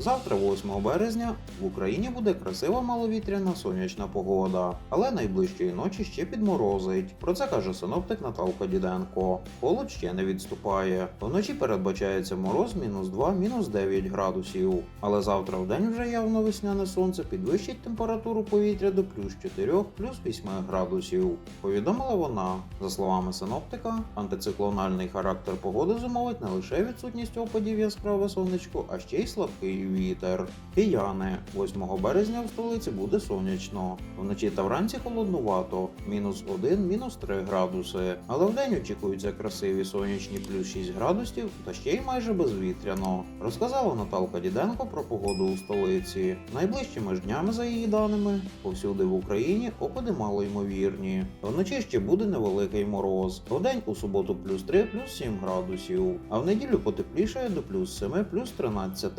Завтра, 8 березня, в Україні буде красива маловітряна сонячна погода, але найближчої ночі ще підморозить. Про це каже синоптик Наталка Діденко. Холод ще не відступає. Вночі передбачається мороз мінус 2, мінус 9 градусів. Але завтра в день вже явно весняне сонце підвищить температуру повітря до плюс 4, плюс 8 градусів. Повідомила вона. За словами синоптика, антициклональний характер погоди зумовить не лише відсутність опадів яскраве сонечко, а ще й слабкий вітер. Кияни 8 березня в столиці буде сонячно. Вночі та вранці холоднувато, мінус 1, мінус 3 градуси. Але вдень очікуються красиві сонячні плюс 6 градусів та ще й майже безвітряно. Розказала Наталка Діденко про погоду у столиці. Найближчими ж днями, за її даними, повсюди в Україні опади малоймовірні. Вночі ще буде невеликий мороз. Вдень у суботу плюс 3, плюс 7 градусів, а в неділю потеплішає до плюс 7, плюс 13.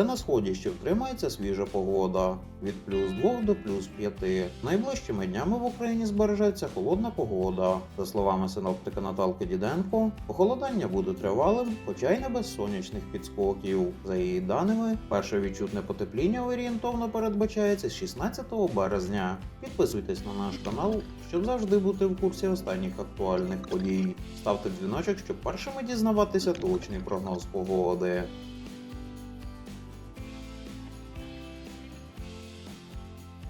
Лише на сході ще втримається свіжа погода від плюс 2 до плюс 5. Найближчими днями в Україні збережеться холодна погода. За словами синоптика Наталки Діденко, похолодання буде тривалим, хоча й не без сонячних підскоків. За її даними, перше відчутне потепління орієнтовно передбачається з 16 березня. Підписуйтесь на наш канал, щоб завжди бути в курсі останніх актуальних подій. Ставте дзвіночок, щоб першими дізнаватися точний прогноз погоди.